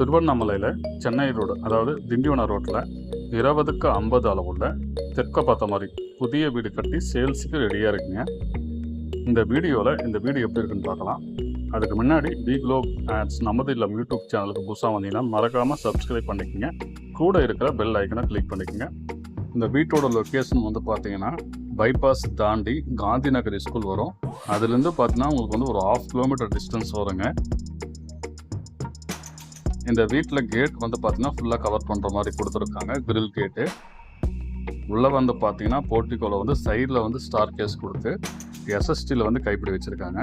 திருவண்ணாமலையில் சென்னை ரோடு அதாவது திண்டிவன ரோட்டில் இருபதுக்கு ஐம்பது அளவுள்ள தெற்க பார்த்த மாதிரி புதிய வீடு கட்டி சேல்ஸுக்கு ரெடியாக இருக்குங்க. இந்த வீடியோவில் இந்த வீடியோ எப்படி இருக்குன்னு பார்க்கலாம். அதுக்கு முன்னாடி டி குளோப் ஆட்ஸ் நமது இல்லை யூடியூப் சேனலுக்கு புதுசாக வந்தீங்கன்னா மறக்காமல் சப்ஸ்கிரைப் பண்ணிக்கோங்க. கூட இருக்கிற பெல் ஐக்கனை கிளிக் பண்ணிக்கோங்க. இந்த வீட்டோட லொக்கேஷன் வந்து பார்த்தீங்கன்னா பைபாஸ் தாண்டி காந்தி நகர் ஸ்கூல் வரும் அதுலேருந்து பார்த்தீங்கன்னா உங்களுக்கு வந்து ஒரு ஆஃப் கிலோமீட்டர் டிஸ்டன்ஸ் வருங்க. இந்த வீட்டில் கேட் வந்து பார்த்தீங்கன்னா ஃபுல்லாக கவர் பண்ணுற மாதிரி கொடுத்துருக்காங்க கிரில் கேட்டு உள்ளே வந்து பார்த்தீங்கன்னா போர்ட்டிகோவில் வந்து சைடில் வந்து ஸ்டார் கேஸ் கொடுத்து எஸ்எஸ்டியில் வந்து கைப்பிடி வச்சுருக்காங்க.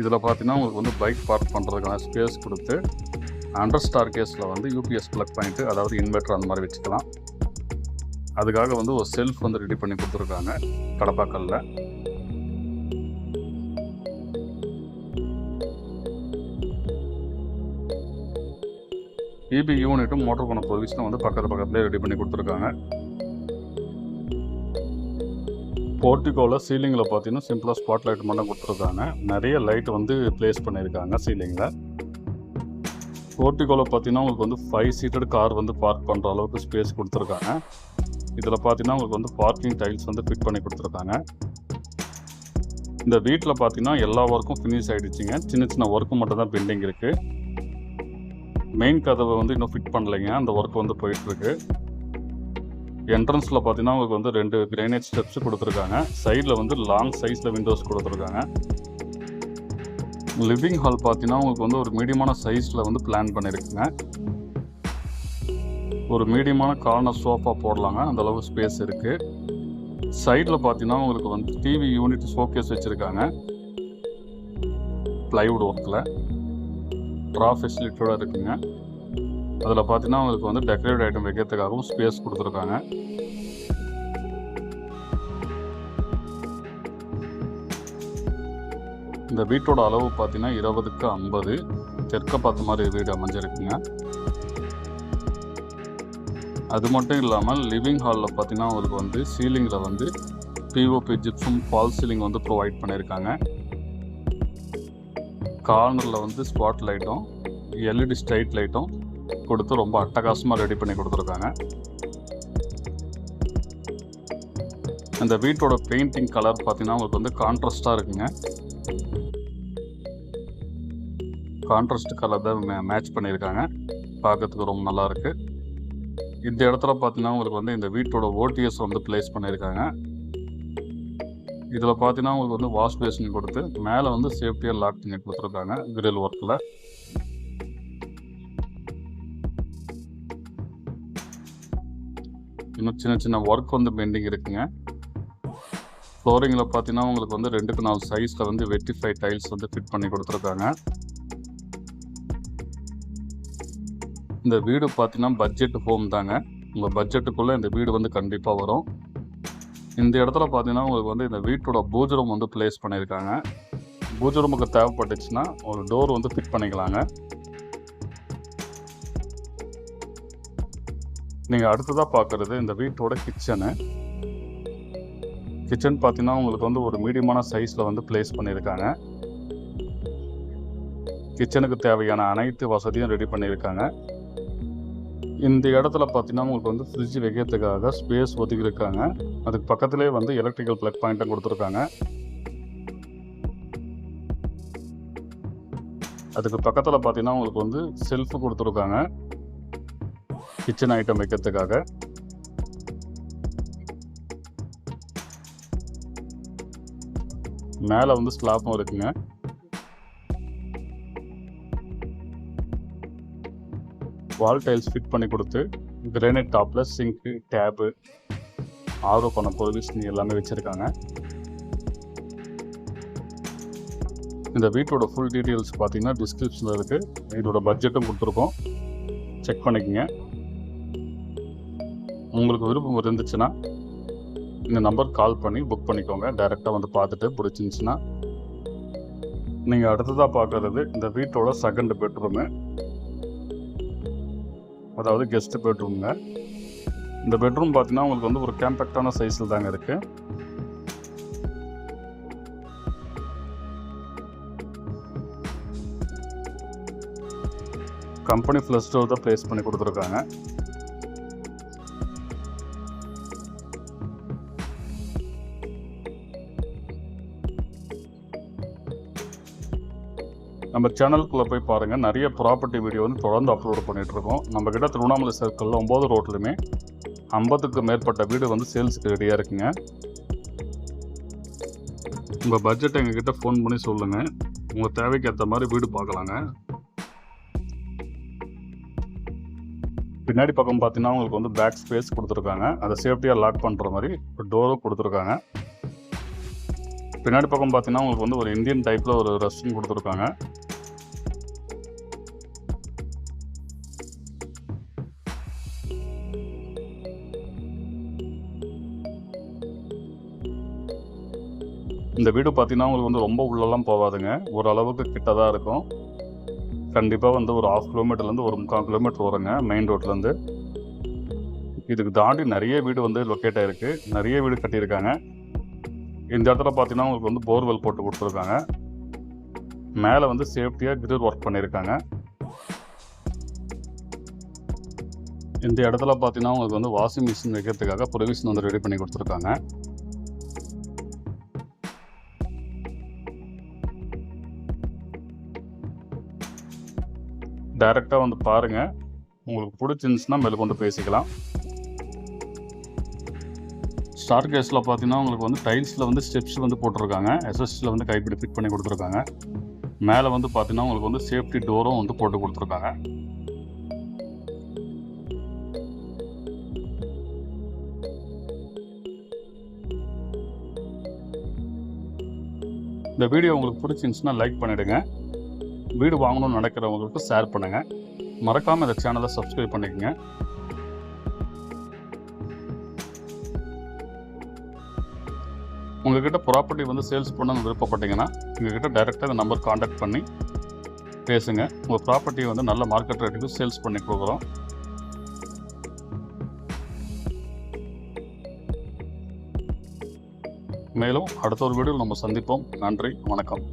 இதில் பார்த்தீங்கன்னா உங்களுக்கு வந்து பைக் பார்க் பண்ணுறதுக்கான ஸ்பேஸ் கொடுத்து அண்டர் ஸ்டார் கேஸில் வந்து யூபிஎஸ் ப்ளக் பாயிண்ட்டு அதாவது இன்வெர்டர் அந்த மாதிரி வச்சுக்கலாம். அதுக்காக வந்து ஒரு செல்ஃப் வந்து ரெடி பண்ணி கொடுத்துருக்காங்க கடப்பாக்கல்ல. இபி யூனிட்டும் மோட்டர் பண்ண ப்ரொவிஷனும் வந்து பக்கத்து பக்கத்துலேயே ரெடி பண்ணி கொடுத்துருக்காங்க. போர்ட்டிகோவில் சீலிங்கில் பார்த்தீங்கன்னா சிம்பிளாக ஸ்பாட் லைட் மட்டும் கொடுத்துருக்காங்க. நிறைய லைட் வந்து ப்ளேஸ் பண்ணியிருக்காங்க சீலிங்கில் போர்ட்டிகோவில் பார்த்தீங்கன்னா உங்களுக்கு வந்து ஃபைவ் சீட்டட் கார் வந்து பார்க் பண்ணுற அளவுக்கு ஸ்பேஸ் கொடுத்துருக்காங்க. இதில் பார்த்தீங்கன்னா உங்களுக்கு வந்து பார்க்கிங் டைல்ஸ் வந்து ஃபிட் பண்ணி கொடுத்துருக்காங்க. இந்த வீட்டில் பார்த்தீங்கன்னா எல்லா ஒர்க்கும் ஃபினிஷ் ஆகிடுச்சிங்க சின்ன சின்ன ஒர்க்கு மட்டும் தான் பெண்டிங் இருக்குது மெயின் கதவை வந்து இன்னும் ஃபிட் பண்ணலைங்க. அந்த ஒர்க் வந்து போயிட்டுருக்கு. என்ட்ரன்ஸில் பார்த்தீங்கன்னா உங்களுக்கு வந்து ரெண்டு கிரைனேஜ் ஸ்டெப்ஸ் கொடுத்துருக்காங்க. சைடில் வந்து லாங் சைஸில் விண்டோஸ் கொடுத்துருக்காங்க. லிவிங் ஹால் பார்த்தீங்கன்னா உங்களுக்கு வந்து ஒரு மீடியமான சைஸில் வந்து பிளான் பண்ணியிருக்குங்க ஒரு மீடியமான கார்னர் சோஃபா போடலாங்க. அந்த அளவு ஸ்பேஸ் இருக்குது சைடில் பார்த்தீங்கன்னா உங்களுக்கு வந்து டிவி யூனிட் ஷோகேஸ் வச்சுருக்காங்க. ப்ளைவுட் ஒர்க்கில் ட்ரா ஃபெசிலிட்டியோட இருக்குங்க. அதில் பார்த்தீங்கன்னா உங்களுக்கு வந்து டெக்கரேட் ஐட்டம் வைக்கிறதுக்காகவும் ஸ்பேஸ் கொடுத்துருக்காங்க. இந்த வீட்டோட அளவு பார்த்தீங்கன்னா இருபதுக்கு ஐம்பது. தெற்க பார்த்த மாதிரி வீடு அமைஞ்சிருக்குங்க. அது மட்டும் இல்லாமல் லிவிங் ஹாலில் பார்த்தீங்கன்னா உங்களுக்கு வந்து சீலிங்கில் வந்து பிஓபி ஜிப்ஸும் ஃபால் சீலிங் வந்து ப்ரொவைட் பண்ணியிருக்காங்க. கார்னரில் வந்து ஸ்பாட் லைட்டும் எல்இடி ஸ்ட்ரைட் லைட்டும் கொடுத்து ரொம்ப அட்டகாசமாக ரெடி பண்ணி கொடுத்துருக்காங்க. இந்த வீட்டோட பெயிண்டிங் கலர் பார்த்தீங்கன்னா உங்களுக்கு வந்து கான்ட்ராஸ்டாக இருக்குங்க. கான்ட்ராஸ்ட் கலர் தான் மேட்ச் பண்ணியிருக்காங்க. பார்க்கறதுக்கு ரொம்ப நல்லா இருக்கு. இந்த இடத்துல பார்த்தீங்கன்னா உங்களுக்கு வந்து இந்த வீட்டோட ஓடிஎஸ் வந்து ப்ளேஸ் பண்ணியிருக்காங்க. இதில் பார்த்தீங்கன்னா உங்களுக்கு வந்து வாஷ் பேஷன் கொடுத்து மேலே வந்து சேஃப்டியாக லாக் பண்ணி கொடுத்துருக்காங்க கிரில் ஒர்க்கில் இன்னும் சின்ன சின்ன ஒர்க் வந்து பெண்டிங் இருக்குங்க. ஃப்ளோரிங்கில் பார்த்தீங்கன்னா உங்களுக்கு வந்து ரெண்டுக்கு நாலு சைஸில் வந்து வெட்டிஃபை டைல்ஸ் வந்து ஃபிட் பண்ணி கொடுத்துருக்காங்க. இந்த வீடு பார்த்தீங்கன்னா பட்ஜெட் ஹோம் தாங்க. உங்கள் பட்ஜெட்டுக்குள்ளே இந்த வீடு வந்து கண்டிப்பாக வரும். இந்த இடத்துல பார்த்தீங்கன்னா உங்களுக்கு வந்து இந்த வீட்டோட பூஜரம் ரூம் வந்து ப்ளேஸ் பண்ணியிருக்காங்க. பூஜரமுக்கு தேவைப்பட்டுச்சுன்னா ஒரு டோர் வந்து ஃபிட் பண்ணிக்கலாங்க. நீங்கள் அடுத்ததாக பார்க்குறது இந்த வீட்டோட கிச்சனு கிச்சன் பார்த்தீங்கன்னா உங்களுக்கு வந்து ஒரு மீடியமான சைஸில் வந்து ப்ளேஸ் பண்ணியிருக்காங்க. கிச்சனுக்கு தேவையான அனைத்து வசதியும் ரெடி பண்ணியிருக்காங்க. இந்த இடத்துல பார்த்தீங்கன்னா உங்களுக்கு வந்து ஃப்ரிட்ஜ் வைக்கிறதுக்காக ஸ்பேஸ் ஒதுக்கியிருக்காங்க. அதுக்கு பக்கத்துலேயே வந்து எலக்ட்ரிக்கல் ப்ளக் பாயிண்ட்டும் கொடுத்துருக்காங்க. அதுக்கு பக்கத்தில் பார்த்தீங்கன்னா உங்களுக்கு வந்து செல்ஃபு கொடுத்துருக்காங்க. கிச்சன் ஐட்டம் வைக்கிறதுக்காக. மேலே வந்து ஸ்லாப்பும் இருக்குங்க. வால் டைல்ஸ் ஃபிட் பண்ணி கொடுத்து கிரானைட் டாப்பில் சிங்க்கு டேபு ஆர்வ பண்ண ப்ரொவிஷன் எல்லாமே வச்சுருக்காங்க. இந்த வீட்டோட ஃபுல் டீட்டெயில்ஸ் பார்த்தீங்கன்னா டிஸ்கிரிப்ஷனில் இருக்குது இதோட பட்ஜெட்டும் கொடுத்துருக்கோம். செக் பண்ணிக்கோங்க. உங்களுக்கு விருப்பம் இருந்துச்சுன்னா இந்த நம்பர் கால் பண்ணி புக் பண்ணிக்கோங்க. டைரெக்டாக வந்து பார்த்துட்டு பிடிச்சிருந்துச்சுன்னா நீங்கள் அடுத்ததாக பார்க்குறது இந்த வீட்டோட செகண்ட் பெட்ரூமு அதாவது கெஸ்ட் பெட்ரூம்ங்க இந்த பெட்ரூம் பார்த்தீங்கன்னா உங்களுக்கு வந்து ஒரு கேம்பேக்டான சைஸில் தாங்க இருக்குது கம்பெனி ஃப்ளஷ் டோர் தான் ப்ளேஸ் பண்ணி கொடுத்துருக்காங்க. நம்ம சேனலுக்குள்ளே போய் பாருங்கள் நிறைய ப்ராப்பர்ட்டி வீடியோ வந்து தொடர்ந்து அப்லோட் பண்ணிகிட்டு இருக்கோம். நம்ம கிட்ட திருவண்ணாமலை சர்க்கிளில் ஒம்பது ரோட்லையுமே ஐம்பதுக்கு மேற்பட்ட வீடு வந்து சேல்ஸுக்கு ரெடியாக இருக்குங்க. உங்கள் பட்ஜெட் எங்ககிட்ட ஃபோன் பண்ணி சொல்லுங்கள் உங்கள் தேவைக்கு ஏற்ற மாதிரி வீடு பார்க்கலாங்க. பின்னாடி பக்கம் பார்த்தீங்கன்னா உங்களுக்கு வந்து பேக் ஸ்பேஸ் கொடுத்துருக்காங்க. அதை சேஃப்டியாக லாக் பண்ணுற மாதிரி ஒரு டோரும் கொடுத்துருக்காங்க. பின்னாடி பக்கம் பார்த்தீங்கன்னா உங்களுக்கு வந்து ஒரு இந்தியன் டைப்பில் ஒரு ரெஸ்ட்ரூம் கொடுத்துருக்காங்க. இந்த வீடு பார்த்தீங்கன்னா உங்களுக்கு வந்து ரொம்ப உள்ளெல்லாம் போகாதுங்க. ஓரளவுக்கு கிட்ட தான் இருக்கும். கண்டிப்பாக வந்து ஒரு ஆஃப் கிலோமீட்டர்லேருந்து ஒரு முக்கால் கிலோமீட்டர் வருங்க மெயின் ரோட்லேருந்து இதுக்கு தாண்டி நிறைய வீடு வந்து லொக்கேட் ஆகிருக்கு நிறைய வீடு கட்டியிருக்காங்க. இந்த இடத்துல பார்த்தீங்கன்னா உங்களுக்கு வந்து போர்வெல் போட்டு கொடுத்துருக்காங்க. மேலே வந்து சேஃப்டியாக கிரில் ஒர்க் பண்ணியிருக்காங்க. இந்த இடத்துல பார்த்தீங்கன்னா உங்களுக்கு வந்து வாஷிங் மிஷின் வைக்கிறதுக்காக ப்ரொவிஷன் வந்து ரெடி பண்ணி கொடுத்துருக்காங்க. டைரெக்டாக வந்து பாருங்கள் உங்களுக்கு பிடிச்சிருந்துச்சுன்னா மேலே கொண்டு பேசிக்கலாம் ஸ்டார் கேஸில் பார்த்தீங்கன்னா உங்களுக்கு வந்து டைல்ஸில் வந்து ஸ்டெப்ஸ் வந்து போட்டிருக்காங்க. எஸ்எஸ்டியில் வந்து கைப்பிடி ஃபிட் பண்ணி கொடுத்துருக்காங்க. மேலே வந்து பார்த்தீங்கன்னா உங்களுக்கு வந்து சேஃப்டி டோரும் வந்து போட்டு கொடுத்துருக்காங்க. இந்த வீடியோ உங்களுக்கு பிடிச்சிருந்துச்சுன்னா லைக் பண்ணிவிடுங்க வீடு வாங்கணும்னு நினைக்கிறவங்களுக்கு ஷேர் பண்ணுங்கள் மறக்காமல் இந்த சேனலை சப்ஸ்கிரைப் பண்ணிக்கங்க. உங்ககிட்ட ப்ராப்பர்ட்டி வந்து சேல்ஸ் பண்ணணும்னு விருப்பப்பட்டீங்கன்னா எங்ககிட்ட டைரெக்டாக இந்த நம்பர் காண்டாக்ட் பண்ணி பேசுங்க. உங்கள் ப்ராப்பர்ட்டியை வந்து நல்ல மார்க்கெட் ரேட்டுக்கு சேல்ஸ் பண்ணி கொடுக்குறோம். மேலும் அடுத்த ஒரு வீடியோவில் நம்ம சந்திப்போம். நன்றி வணக்கம்.